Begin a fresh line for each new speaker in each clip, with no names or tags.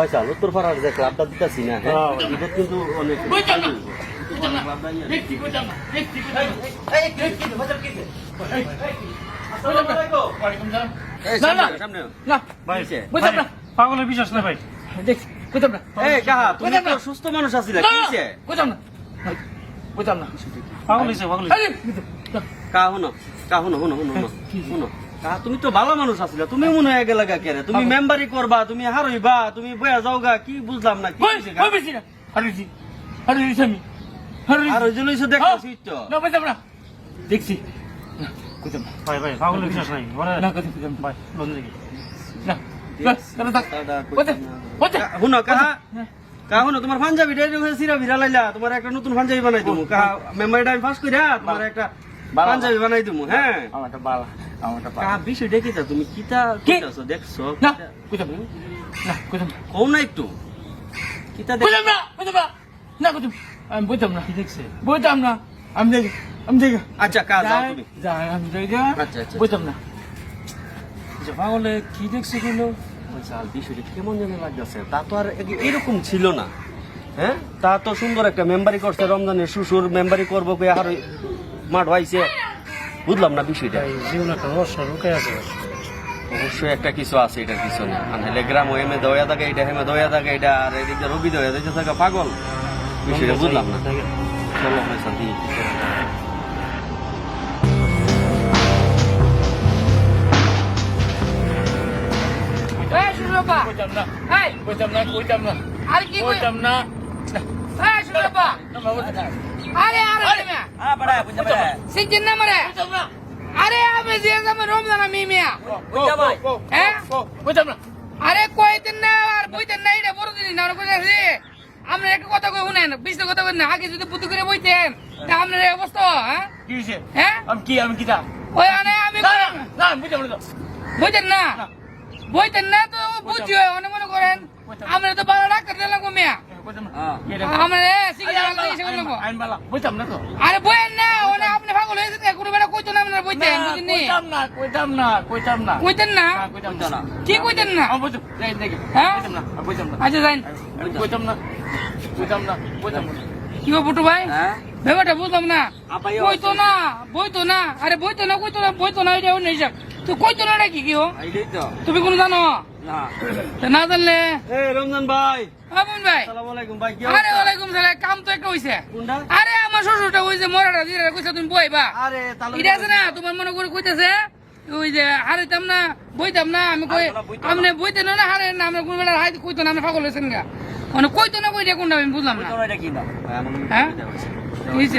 পয়সা যে ক্লাবটা দিতেছি না হ্যাঁ এটা কিন্তু অনেক
পাগলের বিশ্বাস না ভাই।
সুস্থ মানুষ আছিলা,
পাগল হয়েছে পাগল হয়েছে।
আরে, বুঝতাম না।
কাহা, শুনো, কাহা, তুমি তো ভালো মানুষ আছিলা তুমি মনে হয় গেলে কেরে? তুমি মেম্বারি করবা তুমি হারইবা তুমি বয়া যাওগা কি বুঝলাম না কি হইছে, কাহা?
না হারিয়েছি হারিয়েছি আমি হারিয়েছি
আর ওই যে লইছো তো।
না বুঝতাম না। দেখছি। না
ভাই ভাই পাগলের বিশ্বাস নাই ওরে
না কথা বুঝতাম
ভাই লোন দেখি।
না না না থাক।
দাদা,
বুঝতাম বুঝতাম
কা- শুনো কাহা কাহা শুনো তোমার পাঞ্জাবি ডাইরে সিরা ভিরা লাইলা তোমার একটা নতুন পাঞ্জাবি বানাই দিমু। কাহা মেম্বারিটা আমি ফাঁস কইরা তোমার একটা। পাঞ্জাবি বানাই দিমু হ্যাঁ।
আমারটা বালা আমারটা বালা।
বিষয় দেখিতা তুমি কিতা
কি?
কইতাছো দেখছ?
না বুঝতাম না। না
কও না একটু। কিতা দেখ
বুঝতাম না বুঝতাম না। না বুঝতাম আমি বুঝতাম না।
কি দেখছে?
বুঝতাম না। আমি দেখি আমি দেখি।
আচ্ছা কাজ যাও তুমি।
যাই আমি দেখি।
আচ্ছা, আচ্ছা।
বুঝতাম না।
যে পাগলে কি দেখছে বলল
আচ্ছা, বিষয়টা কেমন যেন লাগতেছে। তা তো আর এরকম ছিল না। হ্যাঁ? তা তো সুন্দর একটা মেম্বারি করছে। রমজানের শ্বশুর মেম্বারি করব আর ওই মাঠ হইছে বুঝলাম না বিষয়টা।
জীবনে একটা রহস্য আছে।
অবশ্যই একটা কিছু আছে এটার পিছনে। মানে গ্রাম এমে দয়া থাকে এটা হেমে দয়া থাকে এটা আর এদিকে রবি দয়া দিতে থাকে পাগল। বিষয়টা বুঝলাম না। চলো পয়সা দিই
এই সুরপা!
বুঝতাম না
কি কই
বুঝতাম না
এই সুরপা আরে আরে মে সিজন না মরে।
বুঝতাম না
আরে আমি যে আমি রমজান আমি মিয়া। হ্যাঁ?
বুঝতাম না
আরে কইতেন না আর বইতেন না এটা বড় দিন না কইতাছি আমরা একটা কথা কই শুনেন বিশটা কথা কই না আগে যদি বুদ্ধি করে বইতেন তা আপনার এই অবস্থা হ্যাঁ?
কি হয়েছে
হ্যাঁ?
আমি কি আমি কিতা
ওই আনে আমি
না না না আমি বুঝতাম না? তো।
বইতেন না। বইতেন না তো বুঝি হয় অনেক মনে করেন। আমরা তো ভালো ডাক্তার দিলাম মিয়া
না
হ্যাঁ।
আমরা সিগন্যাল
আইন বালা। বুঝতাম না তো।
আরে বইয়েন না ওনে আপনি পাগল হয়েছেন কোনো বেলা কইতো না আপনার বইতেন
না, কইতাম না কইতাম না কইতাম না।
কইতেন না?
না, কইতাম না।
কি কইতেন না?
বুঝতাম যাই দেখি।
হ্যাঁ?
বুঝতাম না না।
আচ্ছা
কইতাম না কইতাম না কইতাম না।
কি গো পুটু ভাই?
হ্যাঁ?
ব্যাপারটা বুঝলাম না। বইতো না বইতো না আরে বইতো না কইতো না বইতো না এটা তো কইতো না কি কি তুমি কোনো জানো?
না।
জানলে?
রমজান ভাই।
আমন ভাই।
ভাই
আরে ওয়ালাইকুম সালাম কাম তো একটা হইছে। আরে আমার শ্বশুরটা হইছে মরাটা দিরা কইছে তুমি বইবা।
আরে
এটা আছে না তোমার মনে করে কইতেছে ওই যে হারাইতাম না বইতাম না আমি কই
না।
আপনি বইতে না হারে না আমরা কোন বেলা হাইতে কইতো না আমরা পাগল হয়েছেন গা। মানে কইতো না কইটা কোনটা আমি বুঝলাম না। হ্যাঁ?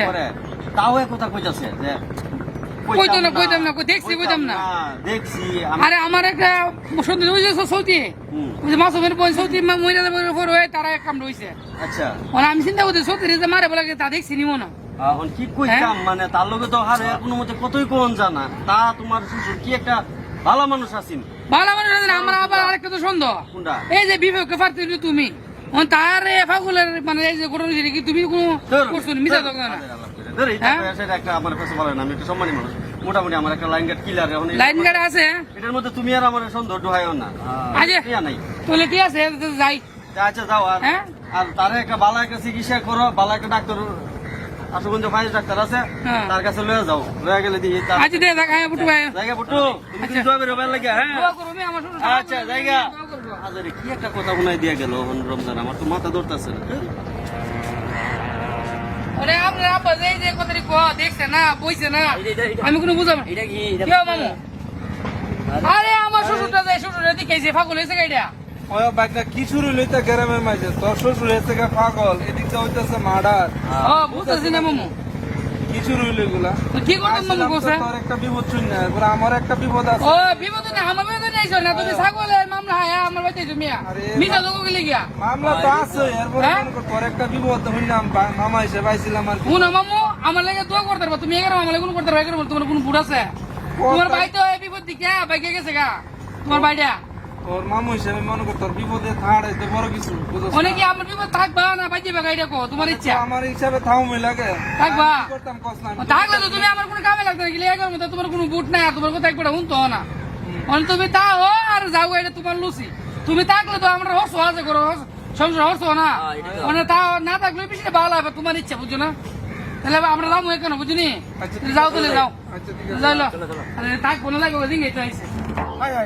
হয় তাও কথা কইতাছে যে
কইতো না, কইতাম না, দেখছি, কইতাম না।
দেখছি
আরে আমার একটা সন্ধি সৌতি। সৌতি মহিলা পর হয়ে তারা এক কাম রয়েছে
আচ্ছা।
মানে আমি চিন্তা করতে সৌতি যে মারে বলে তা দেখছি নিমো না।
এখন কি কইতাম
হ্যাঁ?
মানে তার লগে তো হারে কোনো মতে কতই কোন জানা। তা তোমার শ্বশুর কি একটা ভালো মানুষ আছেন?
ভালো মানুষ আছে না, আমার আবার আরেকটা তো সন্দেহ এই যে বিবেককে তুমি। তার ফাগুলের মানে এই যে ঘটনা কি তুমি কোনো করছ না, মিছা হ্যাঁ?
লাইন
আছে
এটার মধ্যে তুমি আর আমার সন্দেহ না।
তাহলে ঠিক আছে যাই।
আচ্ছা যাও আর।
হ্যাঁ?
আর তারে একটা একটা চিকিৎসা করো একটা ডাক্তার আশুগঞ্জ ফাইজ ডাক্তার আছে
হ্যাঁ।
তার কাছে লয়ে যাও। লয়ে গেলে দিই
আজ দে দেখা বুটু ভাই।
জায়গা বুটু তুমি
আচ্ছা।
কিন্তু দোয়া বেরো ভালো লাগে হ্যাঁ?
দোয়া করো আমি আমার
আচ্ছা জায়গা। কি একটা কথা দিয়া গেল রমজান আমার তো মাথা ধরতেছে না।
আরে আপনার আব্বা যে যে কথাটি কো দেখছে না বইছে না। আমি কোনো বুঝাম
এটা কি?
কি মামু? আরে। আমার শ্বশুরটা যে শ্বশুরটা দিকেছে ফাগুল হয়েছে গাইডা
ওই বাগদা কি শুরু লইতে গ্রামের মাঝে? তোর শ্বশুর হয়েছে গা পাগল এদিক হইতেছে মার্ডার।
ও বুঝতেছি না মামু।
শুরু হইল এগুলা।
কি করতাম মামু
আসলাম তোর একটা বিপদ শুন না এবার আমার একটা বিপদ আছে।
ও বিপদ না আমার বিপদ নেই না তুমি ছাগলের মামলা হয় আমার বাড়িতে তুমি মিছা তো গেলে গিয়া
মামলা তো আছে এরপরে
হ্যাঁ?
কর তোর একটা বিপদ হইলাম বা- মামা হিসেবে আইছিলাম আর কি।
মামু আমার লাগে দোয়া করতে পারব তুমি এগারো আমার লাগে কোনো করতে পারব এগারো তোমার কোনো বুড় আছে? তোমার ভাই তো এই বিপদ দিকে বাইকে গেছে গা তোমার ভাইটা
তোর মামু হিসেবে মনে কর তোর বিপদে থাড় বড় কিছু
অনেকে আমার বিপদ থাকবা না বাগা এটা কো তোমার ইচ্ছা?
তো আমার হিসাবে থাও মি লাগে।
থাকবা?
করতাম না
থাকলে তো তুমি আমার কোনো কামে লাগতে গেলে মতো তোমার কোনো বুট নাই আর তোমার কথা একবার শুনতো না। অন তুমি তা হো আর যাও এটা তোমার লুচি।
তুমি থাকলে তো আমরা হর্ষ আছে করো সংসার হর্ষ না।
তো।
মানে তা না থাকলে বেশি ভালো হবে তোমার ইচ্ছা বুঝছ না? তাহলে আমরা যাব কেন বুঝিনি?
আচ্ছা,
যাও। তাহলে যাও।
আচ্ছা, ঠিক আছে।
যাইলো। আরে থাকব না ওদিকে আইসে
হাই হাই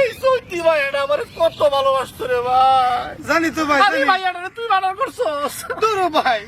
এই সত্যি ভাই এটা আমার কত ভালোবাসতো রে ভাই।
জানি তো ভাই
আরে ভাই এটা তুই মানা করছস।
দূর ভাই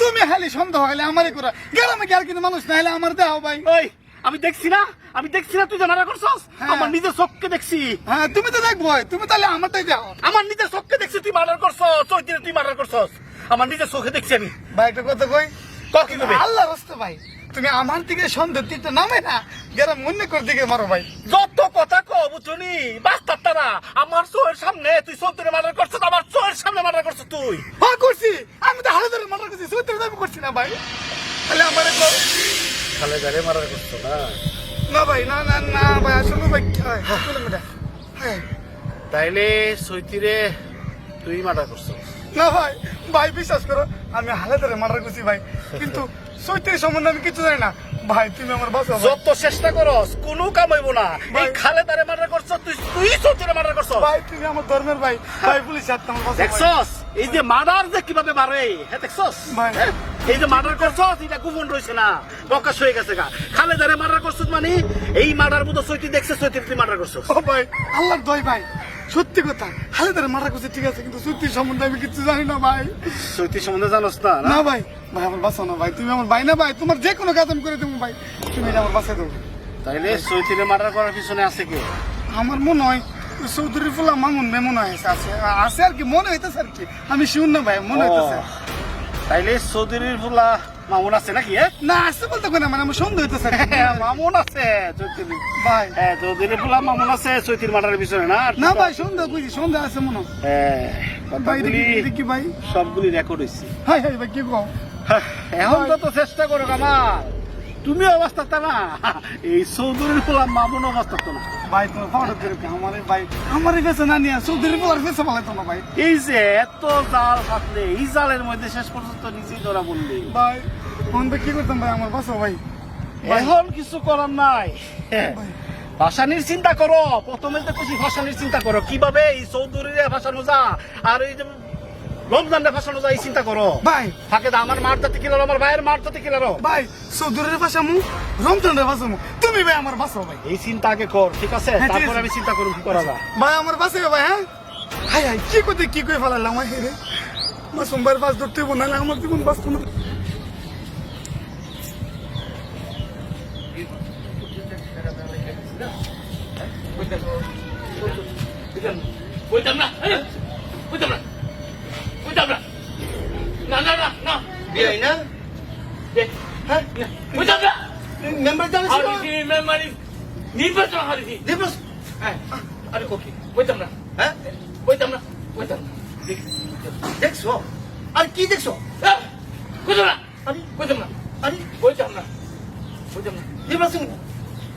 তুমি খালি সন্দেহ হলে আমারই করা। গ্রামে গেল কিন্তু মানুষ না হলে আমার দেও ভাই।
ওই আমি দেখছি না আমি দেখছি না তুই মানা করছস?
হ্যাঁ।
আমার নিজের চোখকে দেখছি।
হ্যাঁ তুমি তো দেখব তুমি তাহলে আমারটাই দাও।
আমার নিজের চোখকে দেখছি তুই মার্ডার করছস চৈতিরে তুই মার্ডার করছস। আমার নিজের চোখে দেখছি আমি।
ভাই একটা কথা কই?
ক কি করবে?
আল্লাহ রাস্তা ভাই। তুমি আমার দিকে সন্দেহ দিতে নামে না। গ্রাম মনে করে দিকে মারো ভাই।
যত কথা কো বুঝুনি? বাস্তার তারা। আমার চোখের সামনে তুই চৌধুরী মার্ডার করছস আমার চোখের সামনে মার্ডার করছস তুই।
হ্যাঁ করছি। আমি তো হালে ধরে মারা করছি সত্যি আমি করছি না ভাই। তাহলে আমার
খালে গাড়ি মার্ডার করছ না?
না ভাই না না না ভাই আসলে ভাই মেটা হ্যাঁ?
তাইলে সৈতিরে তুই মার্ডার করছ
না ভাই ভাই বিশ্বাস করো আমি হালে ধরে মারা করছি ভাই। কিন্তু সত্যি সম্বন্ধে আমি কিছু জানি না। ভাই তুমি আমার বাসা
যত চেষ্টা করস কোনো কাম হইব না। এই
ভাই।
খালে তারে মার্ডার করছস তুই তুই মার্ডার
ভাই তুমি আমার ধর্মের ভাই। ভাই পুলিশ হাত আমার বাসা
দেখছস? এই যে মার্ডার যে কীভাবে মারে হ্যাঁ দেখছস?
ভাই।
এই যে মার্ডার করছস এটা গোপন রয়েছে না। প্রকাশ হয়ে গেছে গা। খালে দারে মার্ডার করছস মানে এই মার্ডার মতো সৈতি দেখছে সৈতি তুই মার্ডার করছস?
ও ভাই আল্লাহর দয় ভাই। সত্যি কথা হালে ধরে মারা করছে ঠিক আছে কিন্তু সত্যি সম্বন্ধে আমি কিছু জানি না ভাই।
সৈতি সম্বন্ধে জানোস না
না? ভাই ভাই আমার বাসা না ভাই তুমি আমার ভাই না ভাই তোমার যে কোনো কাজ আমি করে দেবো ভাই তুমি এটা আমার বাসায় দেবো।
তাইলে সৈতিরে মার্ডার করার পিছনে আছে কি?
আমার মনে হয় চৌধুরী ফুলা মামুন মেমন হয়েছে আছে আছে আর কি মনে হইতেছে আর কি। আমি শিউন না ভাই মনে হইতেছে।
তাইলে চৌধুরীর ফুলা মামুন আছে নাকি হ্যাঁ?
না আসতে বলতে কোনা মানে আমার সন্দেহ হইতেছে।
মামুন আছে চৌধুরী
ভাই।
হ্যাঁ চৌধুরীর ফুলা মামুন আছে চৈতির মার্ডারের পিছনে না
না ভাই সন্দেহ বুঝি সন্দেহ আছে মনে হয়। কি- ভাই
সবগুলি রেকর্ড হয়েছে
হাই হাই ভাই কি কও?
এখন তো তো চেষ্টা করো কামাল তুমি অবস্থা তা না। এই চৌধুরীর ফুলা মামুন অবস্থা তো না।
ভাই তোমার পাওয়ার ধরে আমারে ভাই আমারে বেছে না নিয়ে চৌধুরী ফুলার বেছে পালাই তো না ভাই।
এই যে এত জাল ফাটলে এই জালের মধ্যে শেষ পর্যন্ত নিজেই ধরা বললি
ভাই। ফোন কি করতাম ভাই? আমার বাসা ভাই।
এখন কিছু করার নাই। ভাষা ভাসানির চিন্তা করো। প্রথমে তো কিছু ভাসানির চিন্তা করো। কীভাবে এই চৌধুরীরে ভাসানো যা? আর এই যে রমজানরে ভাসানো যা এই চিন্তা করো।
ভাই।
থাকে তো আমার মার জাতি কিলারো আমার ভাইয়ের মার জাতি কিলারো।
ভাই চৌধুরীর ভাষা মু রমজানের ভাষা মু তুমি ভাই আমার বাসা ভাই।
এই চিন্তা আগে কর ঠিক আছে?
হ্যাঁ,
তারপর আমি চিন্তা করুন কি করা যায়।
ভাই আমার বাসে ভাই হ্যাঁ? হাই হাই কি করতে কি করে ফেলালাম ভাই রে। বা সোমবার বাস ধরতে হব নাহলে আমার জীবন বাঁচতো না
বইতাম না এই, বইতাম না বইতাম না না না না না
বিয়াই না
এ,
হ্যাঁ
বইতাম না
মেম্বার জানিস না
হারিছি মেমারি নির্বাচন হারিছি
দিবস
হ্যাঁ
আরে কোকি
বইতাম না
হ্যাঁ
বইতাম না বইতাম না
দেখছ আর কি দেখছ
এ,
আরে
বইতাম না?
আরে
বইতাম না? বইতাম না?
নির্বাচন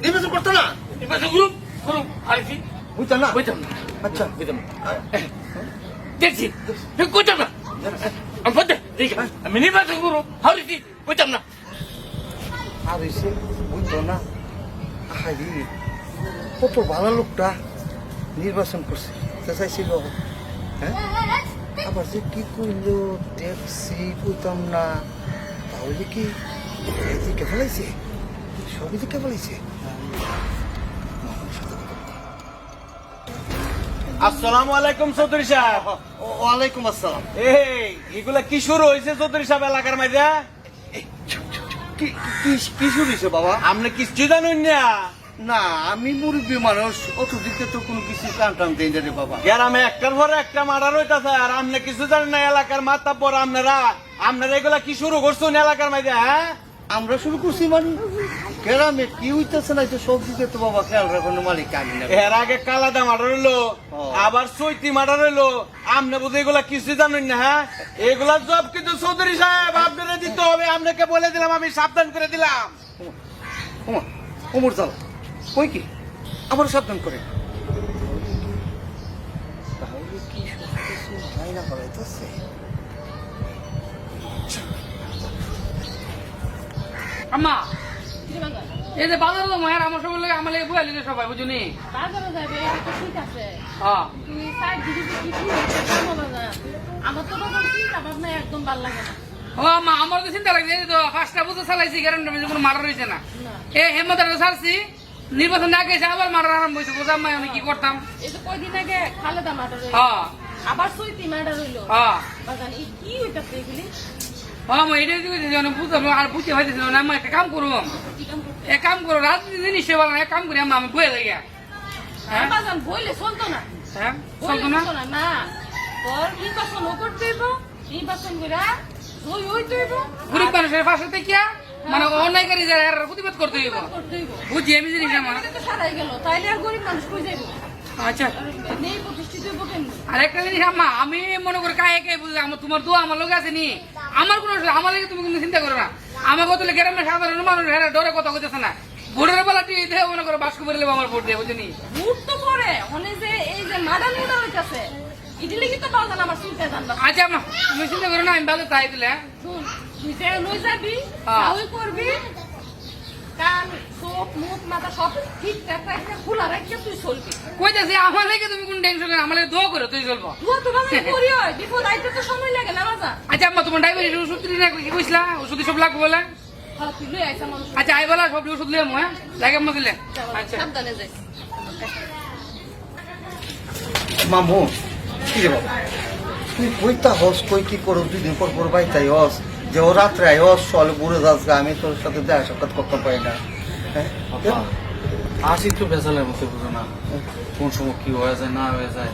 নির্বাচন করতো না?
নির্বাচন করুন করুন হারিছি
বুঝছ না?
বইতাম না?
আচ্ছা।
না? দেখছি। বইতাম না? আমি আমি নির্বাচন করুন হারিছি বইতাম না?
এসে বুঝতো না। হাই কত ভালো লোকটা নির্বাচন করছে। চাইছিল। হ্যাঁ? আবার যে কি করল দেখছি বুঝতাম না। তাহলে কি ফেলাইছে? সবই দিকে ফেলাইছে।
আসসালামু আলাইকুম চৌধুরী সাহেব।
ওয়ালাইকুম আসসালাম।
এই এগুলা কি শুরু হয়েছে চৌধুরী সাহেব এলাকার মাঝে?
কি কি- শুরু হয়েছে বাবা?
আপনি কিছু জানুন না।
না আমি মুরব্বী মানুষ অত দিকে তো কোনো কিছু টান টান দেই না রে বাবা।
গ্রামে একটার পরে একটা মার্ডার হইতাছে আর আপনি কিছু জানেন না এলাকার মাথা পর আপনারা আপনারা এগুলা কি শুরু করছেন এলাকার মাঝে হ্যাঁ?
আমরা শুরু করছি মানে গ্রামে কি হইতেছে না তো সব দিকে তো বাবা খেয়াল রাখুন মালিক আমি না।
এর আগে কালাদা মার্ডার হইল আবার চৈতি মার্ডার হইল আমনে বুঝে এগুলা কিছু জানেন না হ্যাঁ? এগুলা সব কিন্তু চৌধুরী সাহেব আপনারা দিতে হবে আপনাকে বলে দিলাম আমি সাবধান করে দিলাম।
ওমর ওমর যাও। কই কি? আবার সাবধান করে। তাহলে কি সব করাইতেছে
আম্মা এই যে বাজার তো মায়ের আমার সবাই লাগে আমার লাগে সবাই বুঝুনি?
বাজারে যাবে এটা ঠিক আছে।
হ্যাঁ।
তুই সাইড দিদি কি কি হচ্ছে জানো না? আমার তো বাজার চিন্তা ভাবনা একদম ভালো লাগে না।
ও আম্মা আমার তো চিন্তা লাগছে এই তো পাঁচটা বছর চালাইছি কারণ কোনো মারা রয়েছে না। এ হেমন্ত ছাড়ছি নির্বাচন না গেছে আবার মারা আরম্ভ হয়েছে বুঝলাম না আমি কি করতাম?
এই যে কয়দিন আগে খালেদা মার্ডার হইল।
হ্যাঁ।
আবার সৈতি মার্ডার হইল।
হ্যাঁ।
বাজান এই কি হইতাছে এগুলি
হ্যাঁ আমি এটাই দিকে অনেক বুঝতাম আর বুঝতে পারতেছি না আমি একটা কাম করব।
কি কাম করতে
এক কাম করো রাজনীতি জিনিস বলো এক কাম করি আম্মা আমি বয়ে যাই হ্যাঁ?
বাজান বইলে চলতো না।
হ্যাঁ? চলতো না?
না তোর নির্বাচন ও করতে হইব নির্বাচন করে ওই হইতে হইব
গরিব মানুষের পাশে থেকে মানে এর প্রতিবাদ করতে হইব। বুঝছি আমি জিনিস আমার।
সারাই গেল তাইলে আর গরিব মানুষ কই যাইব?
আচ্ছা। জিনিস আম্মা আমি মনে করি কে আমার তোমার দোয়া আমার লোক আছে নি। আমার কোনো অসুবিধা- আমার লাগে তুমি কোনো চিন্তা করো না। আমার কত গ্রামে সাধারণ মানুষ হেরা ডরে কথা কইতেছে না। ভোটের বেলা তুই মনে করো বাস্ক করে লেবো আমার ভোট দিয়ে বুঝলি
ভোট তো পরে অনেক যে এই যে হইতাছে ইডিলে কি তো বাজান আমার চিন্তা জানবা
আচ্ছা আম্মা তুমি চিন্তা করো না আমি ভালো তাই দিলে হ্যাঁ?
যাবি
হ্যাঁ।
তাওই করবি কান চোখ মুখ মাথা সব খোলা রাখতে তুই চলবি।
কইতেছি আমার লাগে তুমি কোন টেনশন নেই আমার লাগে দোয়া করো তুই চলবো।
তুই তো বাজান করি হয় বিপদ আইতে তো সময় লাগে না
আচ্ছা আম্মা তোমার ডায়াবেটিস ওষুধ দিলি না কি কইছিলা ওষুধ সব লাগবে বলে?
হ্যাঁ মানুষ
আচ্ছা আই বলা সব ওষুধ লিয়ে হ্যাঁ? লাগে আম্মা দিলে আচ্ছা।
মামু কি রে বাবা তুই কইতা হস কই কি করো দুই দিন পর পর বাইতাই হস যে ও রাত্রে আই হস চলে বুড়ে যাস গা, আমি তোর সাথে দেখা সাক্ষাৎ করতে পারি না। হ্যাঁ?
আসি তো বেসালের মধ্যে বুঝো না। কোন সময় কি হয়ে যায় না হয়ে যায়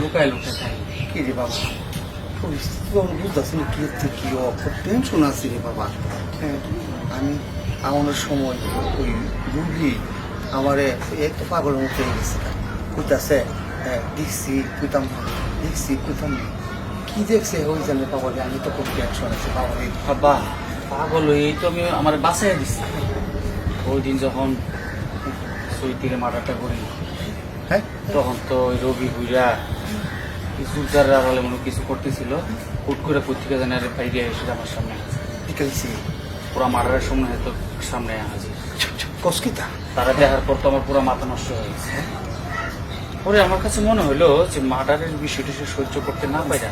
লুকায় লুকায় খাই
কি রে বাবা? বুঝতেছি না কি কি টেনশন আছে রে বাবা। হ্যাঁ আমি আমাদের সময় ওই রুগী আমারে এক তো পাগলের মতো হয়ে গেছে। কইতাছে দেখছি কইতাম না, দেখছি কইতাম না। কি দেখছে? ওই জানে বাবা আমি তো খুব টেনশন আছে রে।
বাবা পাগল হয়ে এই তো আমি আমার বাসায় দিচ্ছি ওই দিন যখন সৈতিরে মারাটা করি
হ্যাঁ?
তখন তো ওই রবি হুইরা কিছু যার আড়ালে মনে কিছু করতেছিল হুট করে পত্রিকা জানার বাইরে এসে আমার সামনে
বিকেলছি
পুরা মারার সামনে হয়তো সামনে হাজির
কসকিতা
তারা দেখার পর তো আমার পুরো মাথা নষ্ট হয়ে গেছে। পরে আমার কাছে মনে হলো যে মার্ডারের বিষয়টা সে সহ্য করতে না পারে।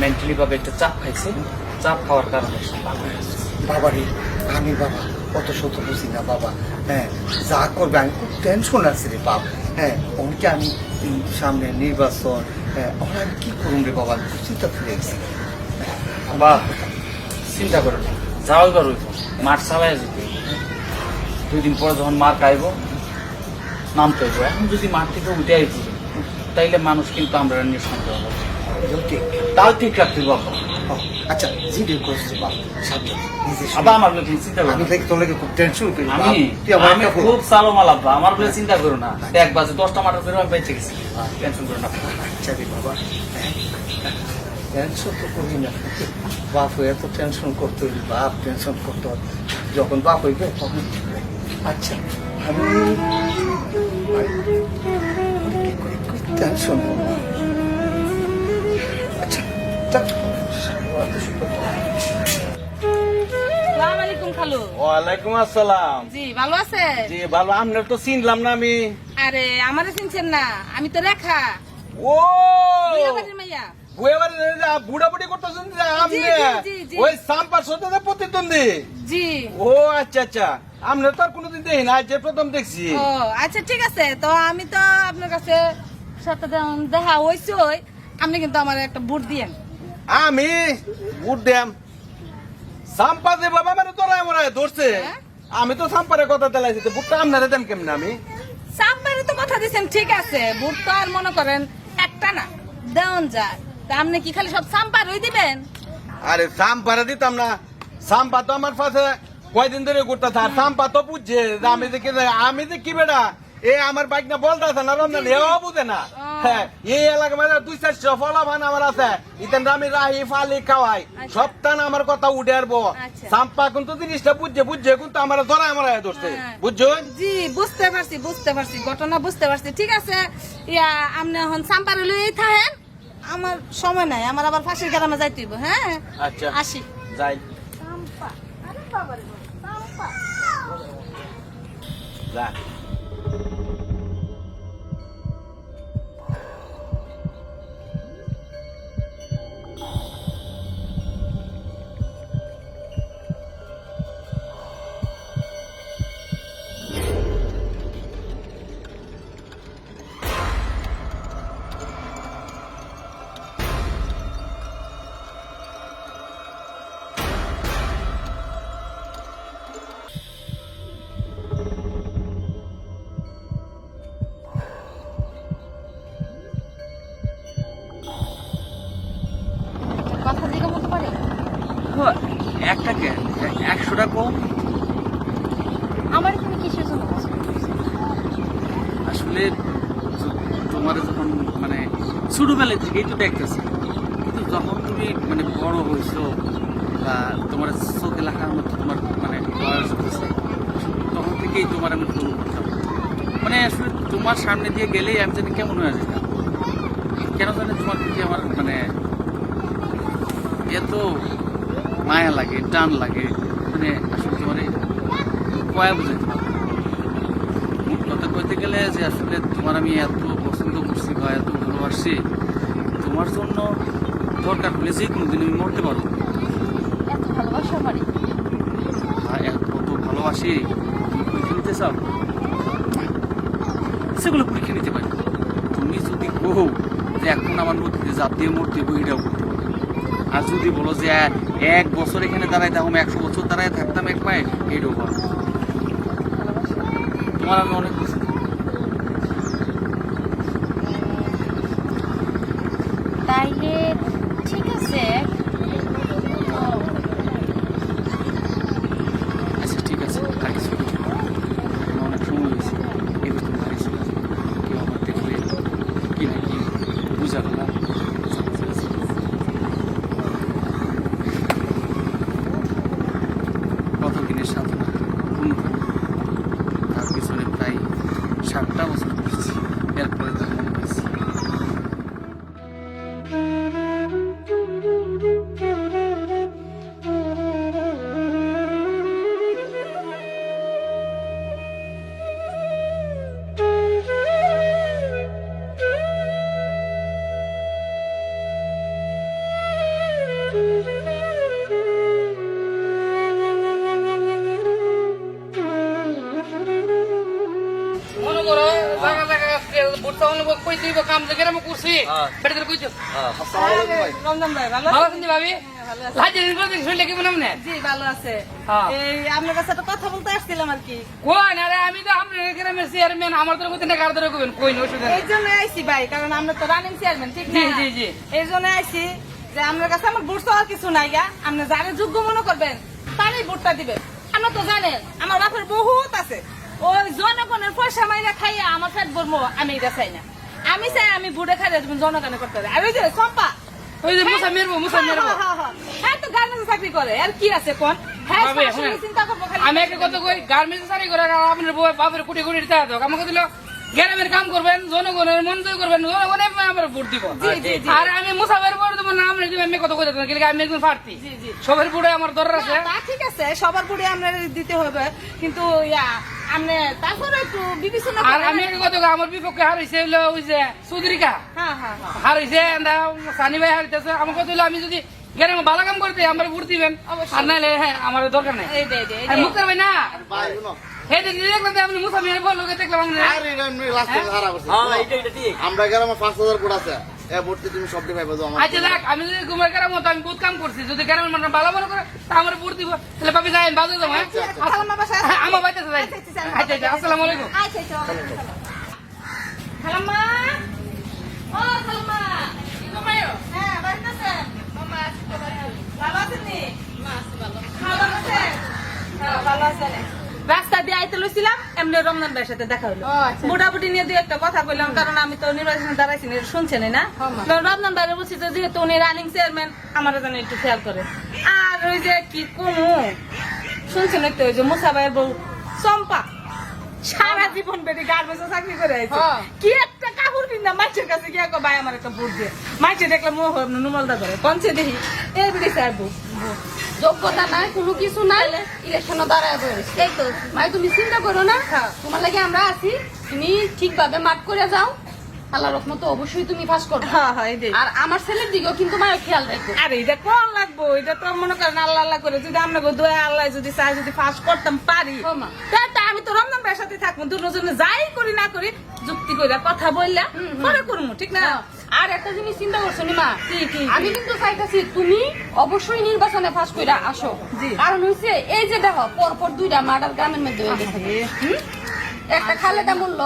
মেন্টালি ভাবে একটা চাপ খাইছে। চাপ খাওয়ার কারণে সে পাগল
বাবা রে আমি বাবা অত শত বুঝি না বাবা। হ্যাঁ যা করবে আমি খুব টেনশন আছে রে বাবা হ্যাঁ ওনকে আমি সামনে নির্বাচন হ্যাঁ ওরা আমি কি করুন রে বাবা? চিন্তা ফিরে গেছি
বা চিন্তা করো না। যাও এবার ওই মাঠ চালাই যেতে। দুই দিন পরে যখন মার খাইব নামতে হইব এখন যদি মাঠ থেকে উঠে আইব তাইলে মানুষ কিন্তু আমরা নিয়ে সন্দেহ হবে
ঠিক।
তাও ঠিক রাখতে বাবা।
ও, আচ্ছা জিডি করছে
আবার আমার লোক চিন্তা করো।
আমি
না।
থেকে তোর খুব টেনশন করি। বাপ।
আমি
তুই আমার
আমি
একটা
খুব সালো মালাব্বা আমার বলে চিন্তা করো না। এক বাজে দশটা মাটার বেরো আমি বেঁচে গেছি। টেনশন করো না।
আচ্ছা বাবা টেনশন তো করি না। বাপ হয়ে এত টেনশন করতে বাপ টেনশন করতে হবে। যখন বাপ হইবে তখন আচ্ছা। আমি টেনশন আচ্ছা যাক।
সালাম আলাইকুম খালু।
ওয়ালাইকুম আসসালাম।
জি ভালো আছে
জি ভালো। আপনার তো চিনলাম না আমি।
আরে আমারে চিনছেন না। আমি তো রেখা।
ও!
বিয়াবাড়ির মাইয়া।
বুয়াবাড়ি বুড়া বুড়ি করতেছেন আপনি। ওই সাম্পার প্রতিদ্বন্দ্বী?
জি।
ও আচ্ছা আচ্ছা। আমরা তো আর কোনোদিন দেখি না যে প্রথম দেখছি।
ও আচ্ছা ঠিক আছে। তো আমি তো আপনার কাছে সাথে দেখা হয়েছে আপনি কিন্তু আমার একটা বুট দিয়েন।
আমি বুট ড্যাম সাম্পা যে বাবা মানে তোরাই মরাই ধরছে।
হ্যাঁ?
আমি তো সাম্পারের কথা তেলাইছি তো বুটটা আপনারা দেন কেমন আমি?
সাম্বারে তো কথা দিয়েছেন ঠিক আছে। বুট তো আর মনে করেন একটা না দেওয়ান যায়। তা আপনি কি খালি সব সাম্পার হই দিবেন?
আরে সাম্পারে দিতাম না। সাম্পা তো আমার পাশে কয়দিন ধরে করতেছে আর সাম্পা তো বুঝছে আমি যে কি- আমি যে কি বেটা এ আমার বাইক না বলতেছে না রমজান এও বুঝে না। হ্যাঁ এই এলাকা মানে দুই চারশো ফলাফান আমার আছে। ইতেন আমি রাহি ফালি খাওয়াই সপ্তাহ আমার কথা উঠে আসব।
আচ্ছা।
সাম্পা কিন্তু জিনিসটা বুঝছে বুঝছে কিন্তু আমার ধরা আমার ধরছে।
হ্যাঁ।
বুঝছ?
জি বুঝতে পারছি বুঝতে পারছি ঘটনা বুঝতে পারছি ঠিক আছে? ইয়া আপনি এখন সাম্পারে লই থাকেন আমার সময় নাই আমার আবার ফাঁসির গ্রামে যাইতে হ্যাঁ?
আচ্ছা।
আসি।
যাই।
সাম্পা আরে বাবা,
যা
কথা দিকে বলতে পারি
একটা কে? একশোটা কম?
আমার এখানে কিসের জন্য
আসলে তোমার যখন মানে ছোটবেলা থেকেই তো দেখতেছি কিন্তু যখন তুমি মানে বড় হয়েছো বা তোমার চোখে লেখার মতো তোমার মানে বয়স হয়েছে তখন থেকেই তোমার আমি ফলো করতাম। মানে আসলে তোমার সামনে দিয়ে গেলেই আমি জানি কেমন হয়ে যেতাম। কেন জানি তোমার প্রতি আমার মানে এত মায়া লাগে টান লাগে মানে আসলে তোমার কয়া বুঝাইতে পারব। মোট কথা কইতে গেলে যে আসলে তোমার আমি এত পছন্দ করছি বা এত ভালোবাসি তোমার জন্য দরকার হলে যে কোনো দিন আমি মরতে পারব।
এত ভালোবাসা আমারই
আর এত ভালোবাসি তুমি পরীক্ষা নিতে চাও? সেগুলো পরীক্ষা নিতে পারি। তুমি যদি কহো যে এখন আমার নদীতে জাপ দিয়ে মরতে করতে পারবে আর যদি বলো যে, এক বছর এখানে দাঁড়াই তাহলে একশো বছর দাঁড়ায় থাকতাম এক পায়ে পারব তোমার আমি অনেক খুশি
তাইলে ঠিক আছে
আচ্ছা ঠিক আছে রাখিস এখন অনেক সময় হয়েছে এবার তুমি বাড়ি চলে যাও কেউ আমার দেখলে কি না কি বুঝাবে না কতদিনের সাধনা পূর্ণ হবে। তার পিছনে প্রায় সাতটা বছর করছি এরপরে তার
বেটাদের কইছো?
রমজান ভাই ভালো
ভালো আছেন ভাবি লাজে দিন করে শুনলে কি
জি ভালো আছে।
হ্যাঁ।
এই আপনার কাছে একটা কথা বলতে আসছিলাম আর কি।
কই না আমি তো আপনার গ্রামের চেয়ারম্যান আমার তো কইতে না কার ধরে কইবেন? কই না অসুবিধা
এই জন্য আইছি ভাই কারণ আমরা তো রানিং চেয়ারম্যান ঠিক না?
জি, জি, জি।
এই জন্য আইছি যে আপনার কাছে আমার বুট চাওয়ার কিছু নাই গা। আপনি যারে যোগ্য মনে করবেন তারই বুটটা দিবেন। আমরা তো জানেন আমার বাপের বহুত আছে। ওই জনগণের পয়সা মাইরা খাইয়া আমার পেট ভরবো আমি এটা চাই না। আমি চাই আমি বুড়ে খাই তুমি জনগণে করতে। আর ওই যে চম্পা
ওই যে মুসা মেরবো মুসা
হ্যাঁ,
মেরবো
হ্যাঁ, তো গার্মেন্টস চাকরি করে আর কি আছে কোন? হ্যাঁ
আমি একটা কথা কই গার্মেন্টস সারি করে আপনার বউ বাপের কোটি কোটি টাকা দাও আমাকে দিল গ্রামের কাম করবেন জনগণের মন জয় করবেন জনগণে আমার ভোট দিব। আর আমি মুসাফের ভোট দেবো না আমরা আমি কথা দিতাম কিন্তু আমি একজন প্রার্থী।
জি, জি।
সবার বুড়ে আমার দরকার আছে।
ঠিক আছে সবার বুড়ি আপনার দিতে হবে কিন্তু ইয়া আপনি তারপরে একটু বিবেচনা
আর আমি একটা আমার বিপক্ষে হারাইছে হইল ওই যে সুদরিকা।
হ্যাঁ হ্যাঁ হ্যাঁ।
হারাইছে সানি ভাই হারাইতেছে। আমার আমি যদি গ্রামে ভালো কাম করতে আমার ভোট দিবেন।
অবশ্যই।
আর নাহলে হ্যাঁ আমার দরকার নেই। মুক্তার ভাই না?
ভাই শুনো
দেখলাম যে আপনি মুসা মেরে বলল দেখলাম আপনি
আরে এটা এমনি লাস্টে হারা করছে।
ঠিক।
আমরা গেলাম পাঁচ হাজার কোট আছে। ভর্তি তুমি সব দিবে পাইবো
আচ্ছা দেখ আমি যদি তোমার গ্রাম মতো আমি বহুত কাম করছি যদি গ্রামের মানুষ ভালো মনে করে তা আমার ভোট দিব। তাহলে পাবি যাই বাজে যাব হ্যাঁ?
আছে?
হ্যাঁ, আমার বাড়িতে যাই।
আচ্ছা, আচ্ছা, আচ্ছা,
আচ্ছা আচ্ছা। আসসালামু আলাইকুম।
আচ্ছা, আচ্ছা। খালাম্মা। খালাম্মা। হ্যাঁ বাড়িতে আছেন? ভালো? খাবার রাস্তা দিয়ে আইতে লইছিলাম এমনি রমজান ভাইয়ের সাথে দেখা হলো
আচ্ছা।
মোটামুটি নিয়ে দুই একটা কথা কইলাম কারণ আমি তো নির্বাচনে দাঁড়াইছি শুনছেন না? রমজান ভাইয়ের বলছি যে যেহেতু উনি রানিং চেয়ারম্যান আমার যেন একটু খেয়াল করে। আর ওই যে কি কোন শুনছেন তো ওই যে মুসা ভাইয়ের বউ চম্পা। সারা জীবন বেটি গার্মেন্টসে চাকরি করে আছে। কি একটা কাপড় কিনা মাছের কাছে গিয়ে কো ভাই আমার একটা বুট দিয়ে মাছে দেখলে মোহ নুমলদা করে পঞ্চে দেখি। এই বিড়ি স্যার বুট
যোগ্যতা নাই কোনো কিছু নাই ইলেকশনে দাঁড়ায় বসে এই তো। ভাই তুমি চিন্তা করো না তোমার লাগে আমরা আছি তুমি ঠিকভাবে মাঠ করে যাও আল্লাহ রহমত অবশ্যই তুমি পাস করবে।
হ্যাঁ হ্যাঁ এটাই
আর আমার ছেলের দিকেও কিন্তু মায়ের খেয়াল রাখো।
আরে এটা কোন লাগবো? এটা তো মনে করেন আল্লাহ আল্লাহ করে। যদি আমরা দোয়া আল্লাহ যদি চাই যদি ফাঁস করতাম পারি। আমি তো রমজান ভাইয়ের সাথে থাকব দুজনে যাই করি না করি যুক্তি করে কথা বললা পরে করব ঠিক না?
হ্যাঁ। আর একটা জিনিস চিন্তা করছ নি মা? আমি কিন্তু চাইতেছি তুমি অবশ্যই নির্বাচনে ফাঁস করে আসো। কারণ হচ্ছে এই যে দেখো পরপর দুইটা মার্ডার গ্রামের মধ্যে? একটা খালেদা মূল্য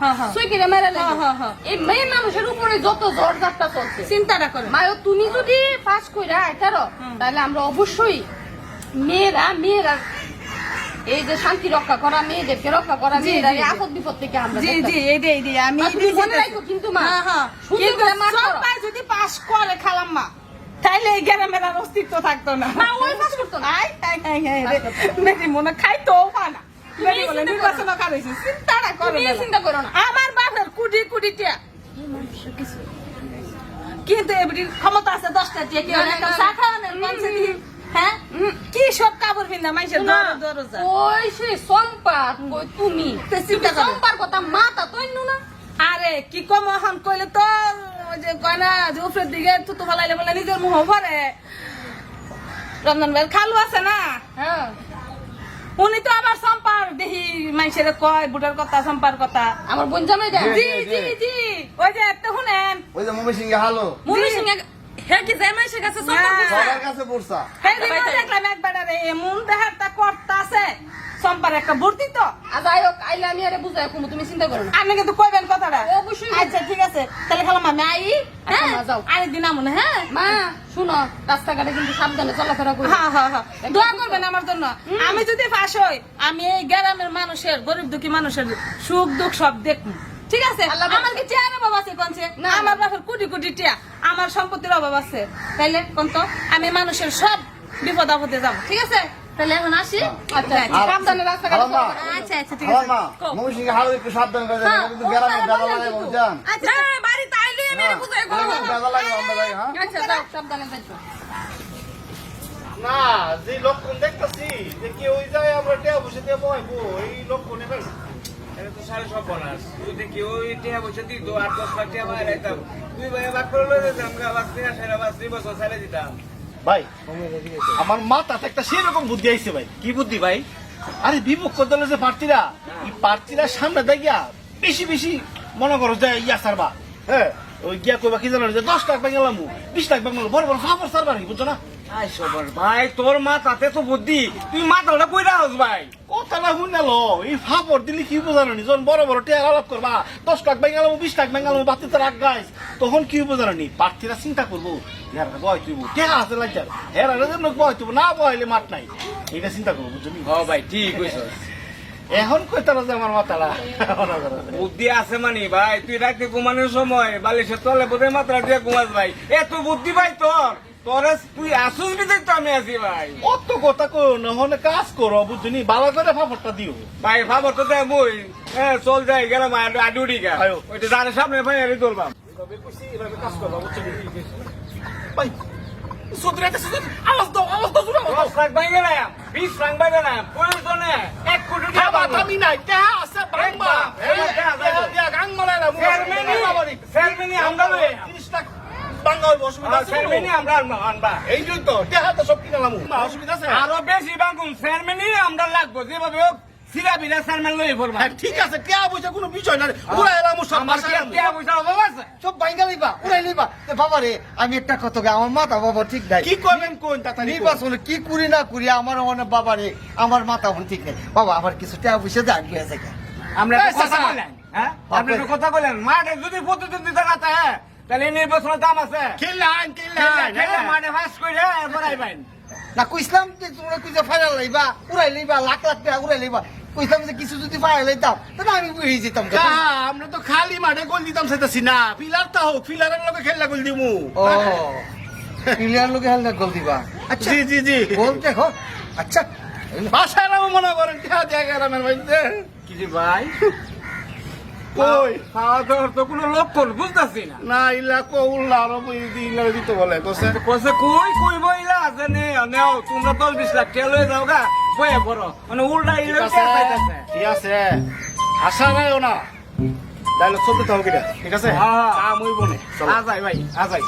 হ্যাঁ, হ্যাঁ। হ্যাঁ।
এই মেয়ে মানুষের উপরে যত ঝড় ঝাপটা চলছে
চিন্তাটা করে
মায়ো তুমি যদি কইরা আইতারো তাহলে আমরা অবশ্যই মেয়েরা মেয়েরা এই যে শান্তি রক্ষা করা মেয়েদেরকে রক্ষা করা
জি।
আপদ বিপদ থেকে আমরা
জি জি এইটাই এইটাই আমি
তুমি মনে রাখো কিন্তু মা।
হ্যাঁ, হ্যাঁ। কিন্তু সবাই যদি পাস করে খালাম্মা তাইলে এই গ্রামের আর অস্তিত্ব থাকতো না।
ওই পাস করতো।
আই। মনে খাইতো না। নির্বাচন করেছি চিন্তাটা করো না।
চিন্তা করো না।
আমার বাপের কুটি কুটি টিয়া। কিন্তু এবিটির ক্ষমতা আছে দশটা টিয়া। কি
না,
হলে
না,
একটা চা খাওয়ানোর হ্যাঁ? কি সব কাপড় পিন্দা মাইসের দর দর
ওই সে কই তুমি? সম্পার কথা মাথা তো না?
আরে কি কম এখন কইলে তো যে কয় না যে উপরের দিকে তুতু ফালাইলে বলে নিজের মুহ ভরে। রমজান ভাইয়ের খালু আছে না?
হ্যাঁ।
উনি তো আবার সম্পার দেখি মাইসের কয় বুটার কথা সম্পার কথা।
আমার বোন জামাই
জি জি জি। ওই যে একটা শুনেন।
ওই যে মমি সিংহে হালো।
মুমি সিং হে কি জামাই মাইসের কাছে সম্পর্ক
না।
করছে?
সবার কাছে পড়ছা।
সেই দিনও দেখলাম একবার আরে এমন দেহারটা করতে সম্পার একটা ভর্তি তো।
আর যাই হোক আইলে আমি আরে বুঝাই কমু তুমি চিন্তা করো না।
আপনি কিন্তু কইবেন কথাটা।
অবশ্যই।
আচ্ছা ঠিক আছে। তাহলে খালাম আমি আই।
আচ্ছা,
হ্যাঁ
মা, যাও।
আমনে হ্যাঁ?
মা শুনো রাস্তাঘাটে কিন্তু সাবধানে চলাফেরা করো।
হ্যাঁ হ্যাঁ হ্যাঁ। দোয়া করবেন আমার জন্য। আমি যদি ফাঁস হই আমি এই গ্রামের মানুষের গরিব দুঃখী মানুষের সুখ দুঃখ সব দেখব। ঠিক আছে? আমার কি চেয়ার অভাব আছে কোনছে?
না,
আমার
না।
বাপের কোটি কোটি টিয়া আমার সম্পত্তির অভাব আছে। তাইলে কোন তো আমি মানুষের সব বিপদ আপদে যাব ঠিক আছে?
তাহলে এখন আসি। আচ্ছা সাবধানে রাস্তাঘাটে
খালাম্মা,
আচ্ছা আচ্ছা ঠিক আছে।
একটু সাবধান করে দেন কিন্তু গ্রামে বেদা লাগাই বুঝছেন
আচ্ছা বাড়িতে আইলে আমি বুঝাই করব।
লাগে আমরা যাই হ্যাঁ।
আচ্ছা যাও সাবধানে যাইছো
না যে লক্ষণ দেখতেছি যে কেউ যায় আমরা টেয়া বসে দিয়ে বয়বো এই লক্ষণ এটা সব বনাস। আট দশ টিয়া ভাই ভাই গা বাস দিতাম।
ভাই, আমার একটা সেরকম বুদ্ধি আইছে ভাই।
কি বুদ্ধি ভাই?
আরে বিপক্ষ দলের যে প্রার্থীরা প্রার্থীরা সামনে দেখিয়া বেশি বেশি মনে করো যে ইয়া সারবা। হ্যাঁ? ওই গিয়া কইবা কি জানো যে দশ লাখ বাঙ্গালাম বিশ লাখ বাঙ্গালাম বড় বড় ফাফর সারবার বুঝছ না?
আই সবার ভাই তোর মাথাতে তো বুদ্ধি তুই মাথাটা কইরা হস ভাই।
কথাটা শুনালো এই ফাফর দিলে কি বোঝানো নি? যখন বড় বড় টেয়ার আলাপ করবা দশ লাখ বাঙ্গালাম বিশ লাখ বাঙ্গালাম বাতিতে রাখ গাইস তখন কি বোঝানো নি? প্রার্থীরা চিন্তা করব ইয়ার বয় তুইব টেহা আছে লাগছে হেরা জন্য বয় তুইব না বয়লে মাঠ নাই। এটা চিন্তা করব বুঝছ নি?
হ ভাই ঠিক কইছস।
এখন কই তারা যে আমার মাথাটা
বুদ্ধি আছে মানে ভাই তুই রাতে ঘুমানোর সময় বালিশের তলে বোধহয় মাত্রা দিয়ে ঘুমাস ভাই। এত বুদ্ধি ভাই তোর? তুই আসুস বিদায় তো আমি আছি ভাই।
অত কথা কো কাজ করো বুঝনি ভালো করে ফাফরটা দিও।
ভাই মুই। হ্যাঁ চল যাই গেলাম আডুডি গা
আয়ো।
ওইটা জানে সামনে ভাই আরে
ভাই আওয়াজ দাও আওয়াজ দাও জোরে আওয়াজ
দশ লাখ ভাঙে না বিশ লাখ ভাঙে না প্রয়োজনে এক কোটি টাকা
দাও
পাবো।
আমি নাই টেহা আছে বাংবা
এই টেহা যাইবো।
দিয়া গাং মালাই না
চেয়ারম্যানই চেয়ারম্যানই আমরা লই
30 লাখ বাংলা হইব অসুবিধা আছে
চেয়ারম্যানই আমরা আনবা আনবা।
এই জন্য তো টেহা তো সব কিনালাম অসুবিধা আছে?
আরও বেশি বাঙ্গুন চেয়ারম্যানই আমরা লাগবো যেভাবে হোক। লই
হ্যাঁ, ঠিক আছে টেহা পয়সা কোনো বিষয় না রে। এলাম সব
আমার
বাসায়
কি টাকা পয়সা অভাব আছে?
সব বাইঙ্গা লইবা উড়াই লইবা। বাবা রে আমি একটা কথা কই, আমার মাথা বাবা ঠিক নাই।
কি করবেন কোন তাড়াতাড়ি কোন।
কি করি না করি আমার অনেক বাবা রে আমার মাথা এখন ঠিক নেই। বাবা আমার কিছু টাকা পয়সা দেন গেছে
আমরা কথা
চাচা।
বললেন হ্যাঁ? আপনি কথা বললেন মাঠে যদি প্রতিদ্বন্দ্বিতা না থাকে তাহলে নির্বাচনের দাম আছে।
খেললাম খেললাম
খেলে মানে ফাঁস করে
না কইসলাম যে তোমরা কইছে ফাইনাল লইবা উড়াই লইবা লাখ লাখ টাকা উড়াই লইবা। কইসলাম যে কিছু যদি ফাইনাল লইতাম তাহলে আমি বুঝে যেতাম
আমরা তো খালি মাঠে গোল দিতাম সেটাছি না। ফিলার তো হোক ফিলারের লোকে খেললা গোল দিমু।
ও প্লেয়ার লোকে হেলমেট গোল দিবা। আচ্ছা
জি জি জি।
গোল দেখো। আচ্ছা।
বাসায় মনে করেন দিয়া গ্রামের মধ্যে
কি ভাই?
কই?
খাওয়া দাওয়ার তো কোনো লক্ষণ বুঝতেছি না।
না ইলা কউল্লা আরও ইলা দিতে বলে কসে
কসে কই কই বইলা আছে নে নেও তোমরা দশ বিশ লাখ টাকা লয়ে যাও গা বয়ে পড়ো। মানে উল্টা
ঠিক
ইলে
আছে ঠিক আছে। আশা রায়ও না তাহলে চলতে থাকো কিটা ঠিক আছে?
হ্যাঁ।
কাম হইব আ
যাই ভাই আজাই